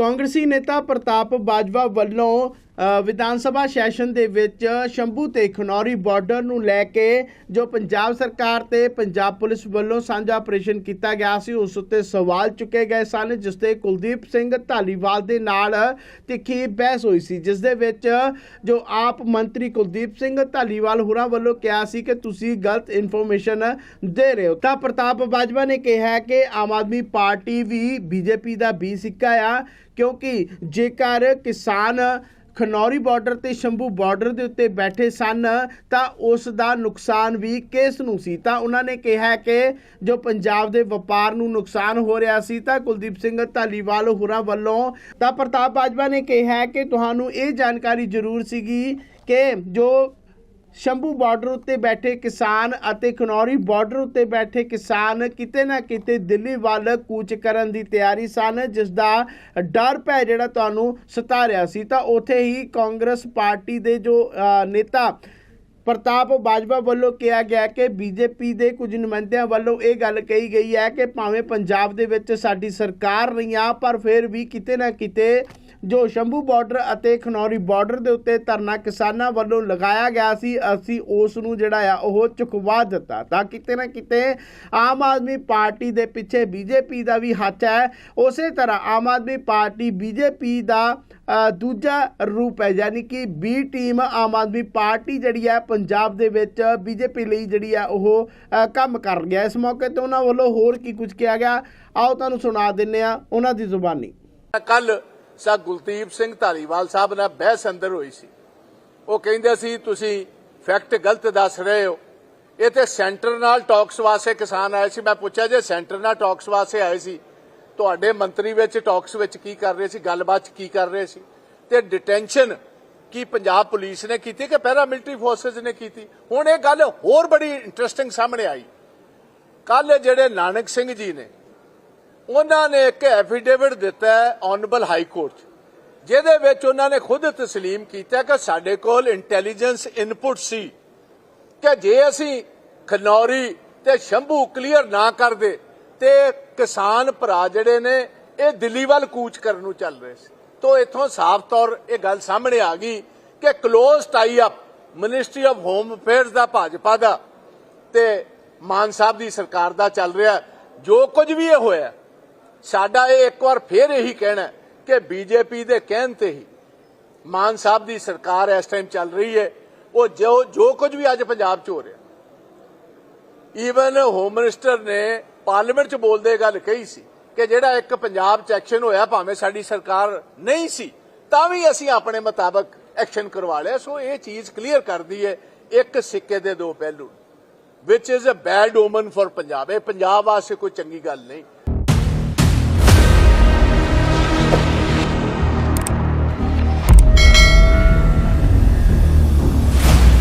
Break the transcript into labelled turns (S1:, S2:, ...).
S1: ਕਾਂਗਰਸੀ ਨੇਤਾ ਪ੍ਰਤਾਪ ਬਾਜਵਾ ਵੱਲੋਂ ਵਿਧਾਨ ਸਭਾ ਸੈਸ਼ਨ ਦੇ ਵਿੱਚ ਸ਼ੰਭੂ ਤੇ ਖਨੌਰੀ ਬਾਰਡਰ ਨੂੰ ਲੈ ਕੇ ਜੋ ਪੰਜਾਬ ਸਰਕਾਰ ਤੇ ਪੰਜਾਬ ਪੁਲਿਸ ਵੱਲੋਂ ਸਾਂਝਾ ਆਪਰੇਸ਼ਨ ਕੀਤਾ ਗਿਆ ਸੀ, ਉਸ ਉੱਤੇ ਸਵਾਲ ਚੁੱਕੇ ਗਏ ਸਨ, ਜਿਸ ਤੇ ਕੁਲਦੀਪ ਸਿੰਘ ਧਾਲੀਵਾਲ ਦੇ ਨਾਲ ਤਿੱਖੀ ਬਹਿਸ ਹੋਈ ਸੀ, ਜਿਸ ਦੇ ਵਿੱਚ ਜੋ ਆਪ ਮੰਤਰੀ ਕੁਲਦੀਪ ਸਿੰਘ ਧਾਲੀਵਾਲ ਹੋਰਾਂ ਵੱਲੋਂ ਕਿਹਾ ਸੀ ਕਿ ਤੁਸੀਂ ਗਲਤ ਇਨਫੋਰਮੇਸ਼ਨ ਦੇ ਰਹੇ ਹੋ। ਤਾਂ ਪ੍ਰਤਾਪ ਬਾਜਵਾ ਨੇ ਕਿਹਾ ਕਿ ਆਮ ਆਦਮੀ ਪਾਰਟੀ ਵੀ ਬੀਜੇਪੀ ਦਾ ਵੀ ਸਿੱਕਾ ਆ, ਕਿਉਂਕਿ ਜੇਕਰ ਕਿਸਾਨ ਖਨੌਰੀ ਬਾਰਡਰ ਤੇ ਸ਼ੰਭੂ ਬਾਰਡਰ ਦੇ ਉੱਤੇ ਬੈਠੇ ਸਨ, ਤਾਂ ਉਸ ਦਾ ਨੁਕਸਾਨ ਵੀ ਕਿਸ ਨੂੰ ਸੀ? ਤਾਂ ਉਹਨਾਂ ਨੇ ਕਿਹਾ ਕਿ ਜੋ ਪੰਜਾਬ ਦੇ ਵਪਾਰ ਨੂੰ ਨੁਕਸਾਨ ਹੋ ਰਿਹਾ ਸੀ, ਤਾਂ ਕੁਲਦੀਪ ਸਿੰਘ ਧਾਲੀਵਾਲ ਹੋਰਾਂ ਵੱਲੋਂ, ਤਾਂ ਪ੍ਰਤਾਪ ਬਾਜਵਾ ਨੇ ਕਿਹਾ ਕਿ ਤੁਹਾਨੂੰ ਇਹ ਜਾਣਕਾਰੀ ਜ਼ਰੂਰ ਸੀਗੀ ਕਿ ਜੋ ਸ਼ੰਭੂ ਬਾਰਡਰ ਉੱਤੇ ਬੈਠੇ ਕਿਸਾਨ ਅਤੇ ਖਨੌਰੀ ਬਾਰਡਰ ਉੱਤੇ ਬੈਠੇ ਕਿਸਾਨ ਕਿਤੇ ਨਾ ਕਿਤੇ ਦਿੱਲੀ ਵੱਲ ਕੂਚ ਕਰਨ ਦੀ ਤਿਆਰੀ ਸਨ ਜਿਸ ਦਾ ਡਰ ਭੈ ਜਿਹੜਾ ਤੁਹਾਨੂੰ ਸਤਾ ਰਿਹਾ ਸੀ। ਤਾਂ ਉਥੇ ਹੀ ਕਾਂਗਰਸ ਪਾਰਟੀ ਦੇ ਜੋ ਨੇਤਾ ਪ੍ਰਤਾਪ ਬਾਜਵਾ ਵੱਲੋਂ ਕਿਹਾ ਗਿਆ ਕਿ ਬੀਜੇਪੀ ਦੇ ਕੁਝ ਨੁਮਾਇੰਦਿਆਂ ਵੱਲੋਂ ਇਹ ਗੱਲ ਕਹੀ ਗਈ ਹੈ ਕਿ ਭਾਵੇਂ ਪੰਜਾਬ ਦੇ ਵਿੱਚ ਸਾਡੀ ਸਰਕਾਰ ਨਹੀਂ ਆ ਪਰ ਫਿਰ ਵੀ ਕਿਤੇ ਨਾ ਕਿਤੇ ਜੋ ਸ਼ੰਭੂ ਬਾਰਡਰ ਅਤੇ ਖਨੌਰੀ ਬਾਰਡਰ ਦੇ ਉੱਤੇ ਧਰਨਾ ਕਿਸਾਨਾਂ ਵੱਲੋਂ ਲਗਾਇਆ ਗਿਆ ਸੀ, ਅਸੀਂ ਉਸ ਨੂੰ ਜਿਹੜਾ ਆ, ਉਹ ਚੁਕਵਾ ਦਿੱਤਾ। ਤਾਂ ਕਿਤੇ ਨਾ ਕਿਤੇ ਆਮ ਆਦਮੀ ਪਾਰਟੀ ਦੇ ਪਿੱਛੇ ਬੀਜੇਪੀ ਦਾ ਵੀ ਹੱਥ ਹੈ। ਉਸੇ ਤਰ੍ਹਾਂ ਆਮ ਆਦਮੀ ਪਾਰਟੀ ਬੀਜੇਪੀ ਦਾ ਦੂਜਾ ਰੂਪ ਹੈ, ਯਾਨੀ ਕਿ B team Aam Aadmi party ਜਿਹੜੀ ਹੈ, ਪੰਜਾਬ ਦੇ ਵਿੱਚ ਬੀਜੇਪੀ ਲਈ ਜਿਹੜੀ ਹੈ, ਉਹ ਕੰਮ ਕਰ ਗਿਆ ਇਸ ਮੌਕੇ ਤੇ ਉਹਨਾਂ ਵੱਲੋਂ ਹੋਰ ਕੀ ਕੁਝ ਕਿਹਾ ਗਿਆ? ਆਓ ਤੁਹਾਨੂੰ ਸੁਣਾ ਦਿੰਨੇ ਆ ਉਹਨਾਂ ਦੀ ਜ਼ੁਬਾਨੀ।
S2: ਕੱਲ ਸਾ ਗੁਲਦੀਪ ਸਿੰਘ ਧਾਲੀਵਾਲ ਸਾਹਿਬ ਨਾਲ ਬਹਿਸ ਅੰਦਰ ਹੋਈ ਸੀ। ਉਹ ਕਹਿੰਦੇ ਸੀ, ਤੁਸੀਂ ਫੈਕਟ ਗਲਤ ਦੱਸ ਰਹੇ ਹੋ। ਇਹ ਤੇ ਸੈਂਟਰ ਨਾਲ ਟਾਕਸ ਵਾਸਤੇ ਕਿਸਾਨ ਆਏ ਸੀ। ਮੈਂ ਪੁੱਛਿਆ, ਜੇ ਸੈਂਟਰ ਨਾਲ ਟਾਕਸ ਵਾਸਤੇ ਆਏ ਸੀ, ਤੁਹਾਡੇ ਮੰਤਰੀ ਵਿੱਚ ਟਾਕਸ ਵਿੱਚ ਕੀ ਕਰ ਰਹੇ ਸੀ? ਗੱਲਬਾਤ 'ਚ ਕੀ ਕਰ ਰਹੇ ਸੀ? ਤੇ ਡਿਟੈਂਸ਼ਨ ਕੀ ਪੰਜਾਬ ਪੁਲਿਸ ਨੇ ਕੀਤੀ ਕਿ ਪੈਰਾ ਮਿਲਟਰੀ ਫੋਰਸਸ ਨੇ ਕੀਤੀ? ਹੁਣ ਇਹ ਗੱਲ ਹੋਰ ਬੜੀ ਇੰਟਰਸਟਿੰਗ ਸਾਹਮਣੇ ਆਈ। ਕੱਲ ਜਿਹੜੇ ਨਾਨਕ ਸਿੰਘ ਜੀ ਨੇ ਉਹਨਾਂ ਨੇ ਇੱਕ ਐਫੀਡੇਵਿਟ ਦਿੱਤਾ ਹੈ ਆਨਰੇਬਲ ਹਾਈ ਕੋਰਟ 'ਚ, ਜਿਹਦੇ ਵਿੱਚ ਉਹਨਾਂ ਨੇ ਖੁਦ ਤਸਲੀਮ ਕੀਤਾ ਕਿ ਸਾਡੇ ਕੋਲ ਇੰਟੈਲੀਜੈਂਸ ਇਨਪੁਟ ਸੀ ਕਿ ਜੇ ਅਸੀਂ ਖਨੌਰੀ ਤੇ ਸ਼ੰਭੂ ਕਲੀਅਰ ਨਾ ਕਰਦੇ ਤੇ ਕਿਸਾਨ ਭਰਾ ਜਿਹੜੇ ਨੇ ਇਹ ਦਿੱਲੀ ਵੱਲ ਕੂਚ ਕਰਨ ਨੂੰ ਚੱਲ ਰਹੇ ਸੀ। ਤੋਂ ਇਥੋਂ ਸਾਫ਼ ਤੌਰ ਇਹ ਗੱਲ ਸਾਹਮਣੇ ਆ ਗਈ ਕਿ close tie up ministry of home affairs ਦਾ ਭਾਜਪਾ ਦਾ ਤੇ ਮਾਨ ਸਾਹਿਬ ਦੀ ਸਰਕਾਰ ਦਾ ਚੱਲ ਰਿਹਾ ਜੋ ਕੁਝ ਵੀ ਇਹ ਹੋਇਆ ਸਾਡਾ ਇਹ ਇੱਕ ਵਾਰ ਫੇਰ ਇਹੀ ਕਹਿਣਾ ਹੈ ਕਿ ਬੀਜੇਪੀ ਦੇ ਕਹਿਣ ਤੇ ਹੀ ਮਾਨ ਸਾਹਿਬ ਦੀ ਸਰਕਾਰ ਇਸ ਟਾਈਮ ਚੱਲ ਰਹੀ ਹੈ। ਉਹ ਜੋ ਜੋ ਕੁਝ ਵੀ ਅੱਜ ਪੰਜਾਬ 'ਚ ਹੋ ਰਿਹਾ। ਈਵਨ ਹੋਮ ਮਿਨਿਸਟਰ ਨੇ ਪਾਰਲੀਮੈਂਟ 'ਚ ਬੋਲਦੇ ਗੱਲ ਕਹੀ ਸੀ ਕਿ ਜਿਹੜਾ ਇੱਕ ਪੰਜਾਬ 'ਚ ਐਕਸ਼ਨ ਹੋਇਆ, ਭਾਵੇਂ ਸਾਡੀ ਸਰਕਾਰ ਨਹੀਂ ਸੀ, ਤਾਂ ਵੀ ਅਸੀਂ ਆਪਣੇ ਮੁਤਾਬਕ ਐਕਸ਼ਨ ਕਰਵਾ ਲਿਆ। ਸੋ ਇਹ ਚੀਜ਼ ਕਲੀਅਰ ਕਰਦੀ ਹੈ ਇੱਕ ਸਿੱਕੇ ਦੇ ਦੋ ਪਹਿਲੂ। Which is a bad omen for Punjab. ਇਹ ਪੰਜਾਬ ਵਾਸਤੇ ਕੋਈ ਚੰਗੀ ਗੱਲ ਨਹੀਂ।